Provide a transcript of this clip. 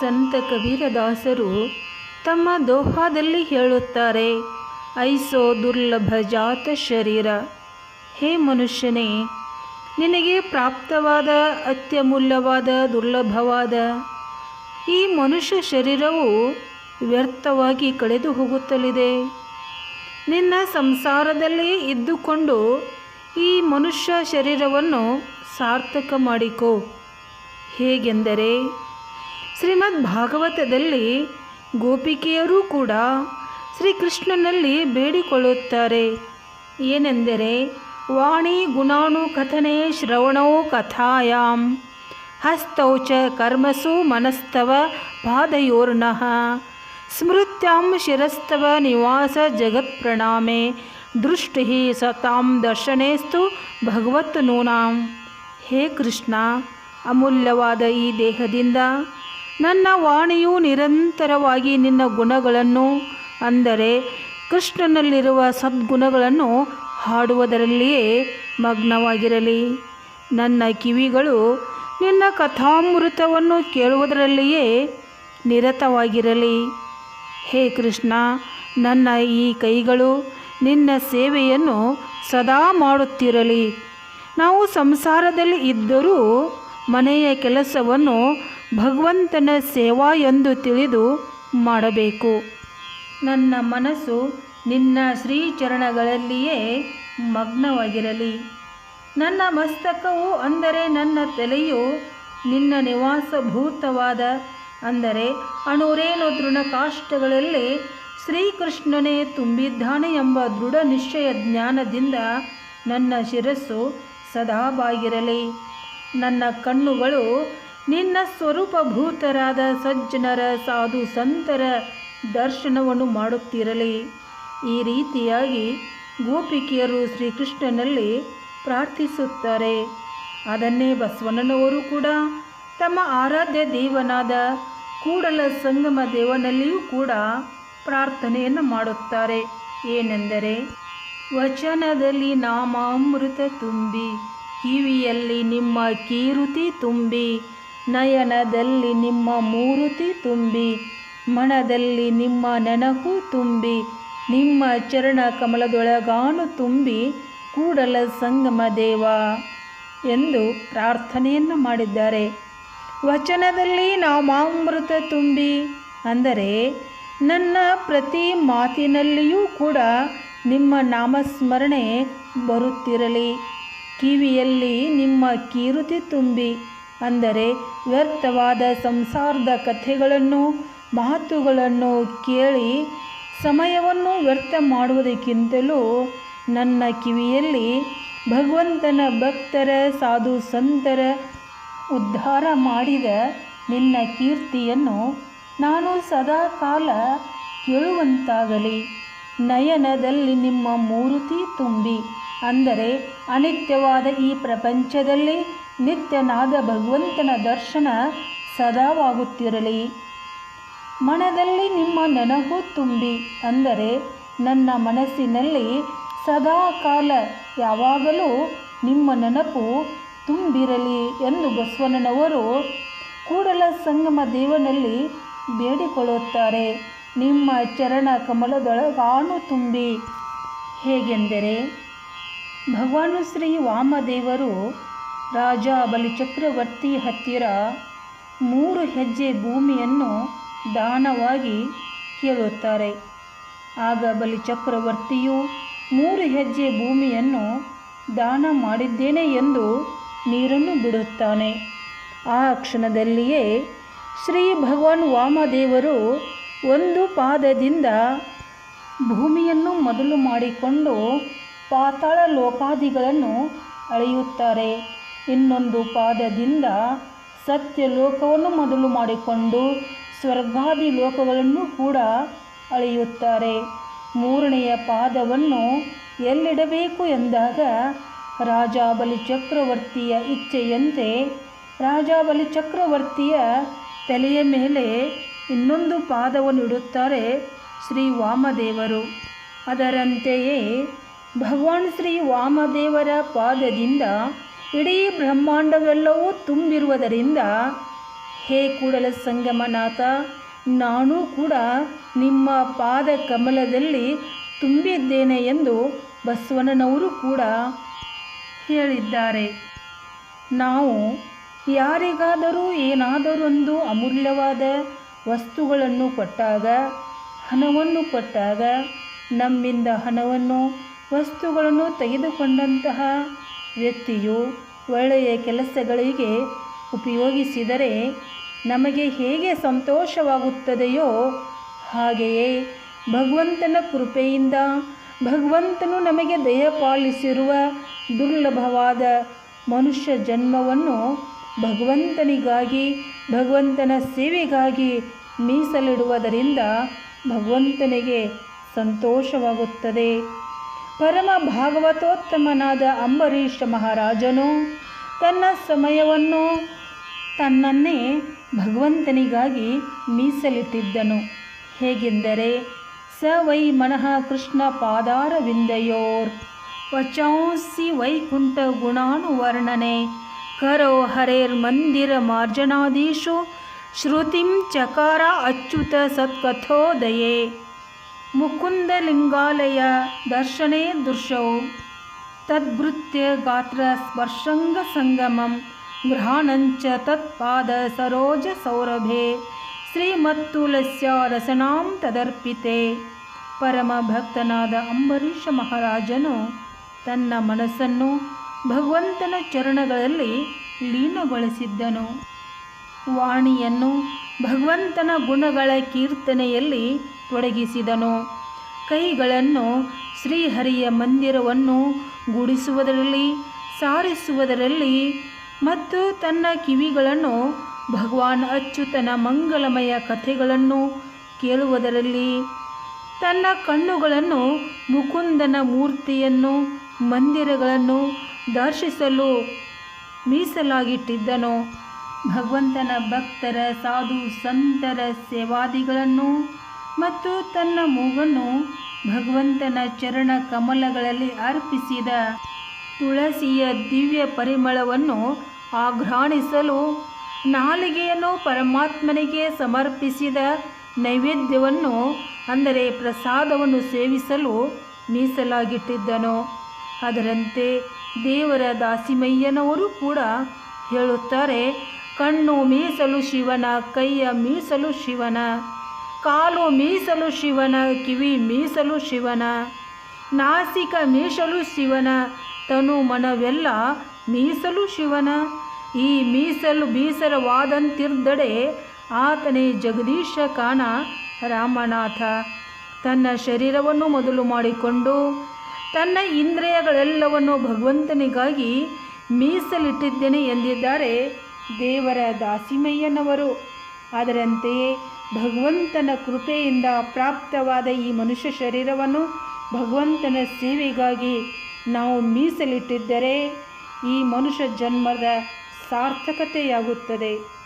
ಸಂತ ಕಬೀರದಾಸರು ತಮ್ಮ ದೋಹಾದಲ್ಲಿ ಹೇಳುತ್ತಾರೆ, ಐಸೋ ದುರ್ಲಭ ಜಾತ ಶರೀರ. ಹೇ ಮನುಷ್ಯನೇ, ನಿನಗೆ ಪ್ರಾಪ್ತವಾದ ಅತ್ಯಮೂಲ್ಯವಾದ ದುರ್ಲಭವಾದ ಈ ಮನುಷ್ಯ ಶರೀರವು ವ್ಯರ್ಥವಾಗಿ ಕಳೆದು ಹೋಗುತ್ತಲಿದೆ. ನಿನ್ನ ಸಂಸಾರದಲ್ಲಿ ಇದ್ದುಕೊಂಡು ಈ ಮನುಷ್ಯ ಶರೀರವನ್ನು ಸಾರ್ಥಕ ಮಾಡಿಕೋ. ಹೇಗೆಂದರೆ ಶ್ರೀಮದ್ ಭಾಗವತದಲ್ಲಿ ಗೋಪಿಕೆಯರೂ ಕೂಡ ಶ್ರೀಕೃಷ್ಣನಲ್ಲಿ ಬೇಡಿಕೊಳ್ಳುತ್ತಾರೆ. ಏನೆಂದರೆ, ವಾಣಿ ಗುಣಾಣು ಕಥನೆ ಶ್ರವಣೋ ಕಥಾಯಾಂ, ಹಸ್ತೌ ಚ ಕರ್ಮಸು ಮನಸ್ತವ ಪಾದಯೋರ್ನಃ ಸ್ಮೃತ್ಯಾಂ ಶಿರಸ್ತವ ನಿವಾಸ ಜಗತ್ಪ್ರಣಾಮೆ ದೃಷ್ಟಿ ಸತಾಂ ದರ್ಶನೇಸ್ತು ಭಗವತ್ ನೂನಾಂ. ಹೇ ಕೃಷ್ಣ, ಅಮೂಲ್ಯವಾದ ಈ ದೇಹದಿಂದ ನನ್ನ ವಾಣಿಯು ನಿರಂತರವಾಗಿ ನಿನ್ನ ಗುಣಗಳನ್ನು ಅಂದರೆ ಕೃಷ್ಣನಲ್ಲಿರುವ ಸದ್ಗುಣಗಳನ್ನು ಹಾಡುವುದರಲ್ಲಿಯೇ ಮಗ್ನವಾಗಿರಲಿ. ನನ್ನ ಕಿವಿಗಳು ನಿನ್ನ ಕಥಾಮೃತವನ್ನು ಕೇಳುವುದರಲ್ಲಿಯೇ ನಿರತವಾಗಿರಲಿ. ಹೇ ಕೃಷ್ಣ, ನನ್ನ ಈ ಕೈಗಳು ನಿನ್ನ ಸೇವೆಯನ್ನು ಸದಾ ಮಾಡುತ್ತಿರಲಿ. ನಾವು ಸಂಸಾರದಲ್ಲಿ ಇದ್ದರೂ ಮನೆಯ ಕೆಲಸವನ್ನು ಭಗವಂತನ ಸೇವಾ ಎಂದು ತಿಳಿದು ಮಾಡಬೇಕು. ನನ್ನ ಮನಸ್ಸು ನಿನ್ನ ಶ್ರೀಚರಣಗಳಲ್ಲಿಯೇ ಮಗ್ನವಾಗಿರಲಿ. ನನ್ನ ಮಸ್ತಕವು ಅಂದರೆ ನನ್ನ ತಲೆಯು ನಿನ್ನ ನಿವಾಸಭೂತವಾದ, ಅಂದರೆ ಅಣುರೇನು ತೃಣಕಾಷ್ಟಗಳಲ್ಲಿ ಶ್ರೀಕೃಷ್ಣನೇ ತುಂಬಿದ್ದಾನೆ ಎಂಬ ದೃಢ ನಿಶ್ಚಯ ಜ್ಞಾನದಿಂದ ನನ್ನ ಶಿರಸ್ಸು ಸದಾ ಬಾಗಿರಲಿ. ನನ್ನ ಕಣ್ಣುಗಳು ನಿನ್ನ ಸ್ವರೂಪಭೂತರಾದ ಸಜ್ಜನರ ಸಾಧು ಸಂತರ ದರ್ಶನವನ್ನು ಮಾಡುತ್ತಿರಲಿ. ಈ ರೀತಿಯಾಗಿ ಗೋಪಿಕೆಯರು ಶ್ರೀಕೃಷ್ಣನಲ್ಲಿ ಪ್ರಾರ್ಥಿಸುತ್ತಾರೆ. ಅದನ್ನೇ ಬಸವಣ್ಣನವರು ಕೂಡ ತಮ್ಮ ಆರಾಧ್ಯ ದೇವನಾದ ಕೂಡಲ ಸಂಗಮ ದೇವನಲ್ಲಿಯೂ ಕೂಡ ಪ್ರಾರ್ಥನೆಯನ್ನು ಮಾಡುತ್ತಾರೆ. ಏನೆಂದರೆ, ವಚನದಲ್ಲಿ ನಾಮಾಮೃತ ತುಂಬಿ, ಕಿವಿಯಲ್ಲಿ ನಿಮ್ಮ ಕೀರುತಿ ತುಂಬಿ ನಯನದಲ್ಲಿ ನಿಮ್ಮ ಮೂರುತಿ ತುಂಬಿ ಮನದಲ್ಲಿ ನಿಮ್ಮ ನೆನಪು ತುಂಬಿ, ನಿಮ್ಮ ಚರಣ ಕಮಲದೊಳಗಾನು ತುಂಬಿ, ಕೂಡಲ ಸಂಗಮ ದೇವ ಎಂದು ಪ್ರಾರ್ಥನೆಯನ್ನು ಮಾಡಿದ್ದಾರೆ. ವಚನದಲ್ಲಿ ನಾಮಾಮೃತ ತುಂಬಿ ಅಂದರೆ ನನ್ನ ಪ್ರತಿ ಮಾತಿನಲ್ಲಿಯೂ ಕೂಡ ನಿಮ್ಮ ನಾಮಸ್ಮರಣೆ ಬರುತ್ತಿರಲಿ. ಕಿವಿಯಲ್ಲಿ ನಿಮ್ಮ ಕೀರುತಿ ತುಂಬಿ ಅಂದರೆ ವ್ಯರ್ಥವಾದ ಸಂಸಾರದ ಕಥೆಗಳನ್ನು, ಮಾತುಗಳನ್ನು ಕೇಳಿ ಸಮಯವನ್ನು ವ್ಯರ್ಥ ಮಾಡುವುದಕ್ಕಿಂತಲೂ ನನ್ನ ಕಿವಿಯಲ್ಲಿ ಭಗವಂತನ ಭಕ್ತರ, ಸಾಧು ಸಂತರ ಉದ್ಧಾರ ಮಾಡಿದ ನಿನ್ನ ಕೀರ್ತಿಯನ್ನು ನಾನು ಸದಾ ಕಾಲ ಕೇಳುವಂತಾಗಲಿ. ನಯನದಲ್ಲಿ ನಿಮ್ಮ ಮೂರುತಿ ತುಂಬಿ, ಅಂದರೆ ಅನಿತ್ಯವಾದ ಈ ಪ್ರಪಂಚದಲ್ಲಿ ನಿತ್ಯನಾದ ಭಗವಂತನ ದರ್ಶನ ಸದಾವಾಗುತ್ತಿರಲಿ. ಮನದಲ್ಲಿ ನಿಮ್ಮ ನೆನಹು ತುಂಬಿ ಅಂದರೆ ನನ್ನ ಮನಸ್ಸಿನಲ್ಲಿ ಸದಾ ಕಾಲ ಯಾವಾಗಲೂ ನಿಮ್ಮ ನೆನಪು ತುಂಬಿರಲಿ ಎಂದು ಬಸವಣ್ಣನವರು ಕೂಡಲ ಸಂಗಮ ದೇವನಲ್ಲಿ ಬೇಡಿಕೊಳ್ಳುತ್ತಾರೆ. ನಿಮ್ಮ ಚರಣ ಕಮಲದೊಳಗಾನು ತುಂಬಿ. ಹೇಗೆಂದರೆ ಭಗವಾನು ಶ್ರೀ ವಾಮದೇವರು ರಾಜ ಬಲಿಚಕ್ರವರ್ತಿ ಹತ್ತಿರ ಮೂರು ಹೆಜ್ಜೆ ಭೂಮಿಯನ್ನು ದಾನವಾಗಿ ಕೇಳುತ್ತಾರೆ. ಆಗ ಬಲಿಚಕ್ರವರ್ತಿಯು ಮೂರು ಹೆಜ್ಜೆ ಭೂಮಿಯನ್ನು ದಾನ ಮಾಡಿದ್ದೇನೆ ಎಂದು ನೀರನ್ನು ಬಿಡುತ್ತಾನೆ. ಆ ಕ್ಷಣದಲ್ಲಿಯೇ ಶ್ರೀ ಭಗವಾನ್ ವಾಮದೇವರು ಒಂದು ಪಾದದಿಂದ ಭೂಮಿಯನ್ನು ಮೊದಲು ಮಾಡಿಕೊಂಡು ಪಾತಾಳ ಲೋಕಾದಿಗಳನ್ನು ಅಳೆಯುತ್ತಾರೆ. ಇನ್ನೊಂದು ಪಾದದಿಂದ ಸತ್ಯ ಲೋಕವನ್ನು ಮೊದಲು ಮಾಡಿಕೊಂಡು ಸ್ವರ್ಗಾದಿ ಲೋಕಗಳನ್ನು ಕೂಡ ಅಳೆಯುತ್ತಾರೆ. ಮೂರನೆಯ ಪಾದವನ್ನು ಎಲ್ಲಿಡಬೇಕು ಎಂದಾಗ ರಾಜಾಬಲಿ ಚಕ್ರವರ್ತಿಯ ಇಚ್ಛೆಯಂತೆ ರಾಜಾಬಲಿ ಚಕ್ರವರ್ತಿಯ ತಲೆಯ ಮೇಲೆ ಇನ್ನೊಂದು ಪಾದವನ್ನು ಇಡುತ್ತಾರೆ ಶ್ರೀ ವಾಮದೇವರು. ಅದರಂತೆಯೇ ಭಗವಾನ್ ಶ್ರೀ ವಾಮದೇವರ ಪಾದದಿಂದ ಇಡೀ ಬ್ರಹ್ಮಾಂಡವೆಲ್ಲವೂ ತುಂಬಿರುವುದರಿಂದ, ಹೇ ಕೂಡಲ ಸಂಗಮನಾಥ, ನಾನೂ ಕೂಡ ನಿಮ್ಮ ಪಾದ ಕಮಲದಲ್ಲಿ ತುಂಬಿದ್ದೇನೆ ಎಂದು ಬಸವಣ್ಣನವರು ಕೂಡ ಹೇಳಿದ್ದಾರೆ. ನಾವು ಯಾರಿಗಾದರೂ ಏನಾದರೊಂದು ಅಮೂಲ್ಯವಾದ ವಸ್ತುಗಳನ್ನು ಕೊಟ್ಟಾಗ, ಹಣವನ್ನು ಕೊಟ್ಟಾಗ, ನಮ್ಮಿಂದ ಹಣವನ್ನು, ವಸ್ತುಗಳನ್ನು ತೆಗೆದುಕೊಂಡಂತಹ ವ್ಯಕ್ತಿಯು ಒಳ್ಳೆಯ ಕೆಲಸಗಳಿಗೆ ಉಪಯೋಗಿಸಿದರೆ ನಮಗೆ ಹೇಗೆ ಸಂತೋಷವಾಗುತ್ತದೆಯೋ ಹಾಗೆಯೇ ಭಗವಂತನ ಕೃಪೆಯಿಂದ ಭಗವಂತನು ನಮಗೆ ದಯಪಾಲಿಸಿರುವ ದುರ್ಲಭವಾದ ಮನುಷ್ಯ ಜನ್ಮವನ್ನು ಭಗವಂತನಿಗಾಗಿ, ಭಗವಂತನ ಸೇವೆಗಾಗಿ ಮೀಸಲಿಡುವುದರಿಂದ ಭಗವಂತನಿಗೆ ಸಂತೋಷವಾಗುತ್ತದೆ. ಪರಮ ಭಾಗವತೋತ್ತಮನಾದ ಅಂಬರೀಷ ಮಹಾರಾಜನು ತನ್ನ ಸಮಯವನ್ನು ತನ್ನನ್ನೇ ಭಗವಂತನಿಗಾಗಿ ಮೀಸಲಿಟ್ಟಿದ್ದನು. ಹೇಗೆಂದರೆ, ಸ ವೈ ಮನಃ ಕೃಷ್ಣ ಪಾದಾರವಿಂದಯೋರ್ ವಚಾಂಸಿ ವೈಕುಂಠ ಗುಣಾನುವರ್ಣನೆ ಕರೋ ಹರೇರ್ ಮಂದಿರ ಮಾರ್ಜನಾದೀಶು ಶ್ರುತಿಂ ಚಕಾರ ಅಚ್ಯುತ ಸತ್ಕಥೋದಯೇ. ಮುಕುಂದಲಿಂಗಾಲಯ ದರ್ಶನೇ ದೃಶ್ಯೌ ತದ್ಭೃತ್ಯ ಗಾತ್ರ ಸ್ಪರ್ಶಂಗ ಸಂಗಮಂ. ಗೃಹಾಣಂಚ ತತ್ಪಾದ ಸರೋಜ ಸೌರಭೆ. ಶ್ರೀಮತ್ತುಲಸ್ಯ ರಸನಾಂ ತದರ್ಪಿತೆ. ಪರಮ ಭಕ್ತನಾದ ಅಂಬರೀಷ ಮಹಾರಾಜನು ತನ್ನ ಮನಸ್ಸನ್ನು ಭಗವಂತನ ಚರಣಗಳಲ್ಲಿ ಲೀನಗೊಳಿಸಿದ್ದನು. ವಾಣಿಯನ್ನು ಭಗವಂತನ ಗುಣಗಳ ಕೀರ್ತನೆಯಲ್ಲಿ ತೊಡಗಿಸಿದನು. ಕೈಗಳನ್ನು ಶ್ರೀಹರಿಯ ಮಂದಿರವನ್ನು ಗುಡಿಸುವುದರಲ್ಲಿ, ಸಾರಿಸುವುದರಲ್ಲಿ ಮತ್ತು ತನ್ನ ಕಿವಿಗಳನ್ನು ಭಗವಾನ್ ಅಚ್ಯುತನ ಮಂಗಲಮಯ ಕಥೆಗಳನ್ನು ಕೇಳುವುದರಲ್ಲಿ, ತನ್ನ ಕಣ್ಣುಗಳನ್ನು ಮುಕುಂದನ ಮೂರ್ತಿಯನ್ನು ಮಂದಿರಗಳನ್ನು ದರ್ಶಿಸಲು ಮೀಸಲಾಗಿಟ್ಟಿದ್ದನು. ಭಗವಂತನ ಭಕ್ತರ ಸಾಧು ಸಂತರ ಸೇವಾದಿಗಳನ್ನು ಮತ್ತು ತನ್ನ ಮೂಗನ್ನು ಭಗವಂತನ ಚರಣ ಕಮಲಗಳಲ್ಲಿ ಅರ್ಪಿಸಿದ ತುಳಸಿಯ ದಿವ್ಯ ಪರಿಮಳವನ್ನು ಆಘ್ರಾಣಿಸಲು ನಾಲಿಗೆಯನ್ನು ಪರಮಾತ್ಮನಿಗೆ ಸಮರ್ಪಿಸಿದ ನೈವೇದ್ಯವನ್ನು, ಅಂದರೆ ಪ್ರಸಾದವನ್ನು ಸೇವಿಸಲು ಮೀಸಲಾಗಿಟ್ಟಿದ್ದನು. ಅದರಂತೆ ದೇವರ ದಾಸಿಮಯ್ಯನವರು ಕೂಡ ಹೇಳುತ್ತಾರೆ, ಕಣ್ಣು ಮೀಸಲು ಶಿವನ, ಕೈಯ ಮೀಸಲು ಶಿವನ. ಕಾಲು ಮೀಸಲು ಶಿವನ, ಕಿವಿ ಮೀಸಲು ಶಿವನ, ನಾಸಿಕ ಮೀಸಲು ಶಿವನ, ತನು ಮನವೆಲ್ಲ ಮೀಸಲು ಶಿವನ. ಈ ಮೀಸಲು ಬೀಸರವಾದಂತಿರ್ದಡೆ ಆತನೇ ಜಗದೀಶ ಕಾಣ ರಾಮನಾಥ. ತನ್ನ ಶರೀರವನ್ನು ಮೊದಲು ಮಾಡಿಕೊಂಡು ತನ್ನ ಇಂದ್ರಿಯಗಳೆಲ್ಲವನ್ನು ಭಗವಂತನಿಗಾಗಿ ಮೀಸಲಿಟ್ಟಿದ್ದೇನೆ ಎಂದಿದ್ದಾರೆ ದೇವರ ದಾಸಿಮಯ್ಯನವರು. ಅದರಂತೆಯೇ ಭಗವಂತನ ಕೃಪೆಯಿಂದ ಪ್ರಾಪ್ತವಾದ ಈ ಮನುಷ್ಯ ಶರೀರವನ್ನು ಭಗವಂತನ ಸೇವೆಗಾಗಿ ನಾವು ಮೀಸಲಿಟ್ಟಿದ್ದರೆ ಈ ಮನುಷ್ಯ ಜನ್ಮದ ಸಾರ್ಥಕತೆಯಾಗುತ್ತದೆ.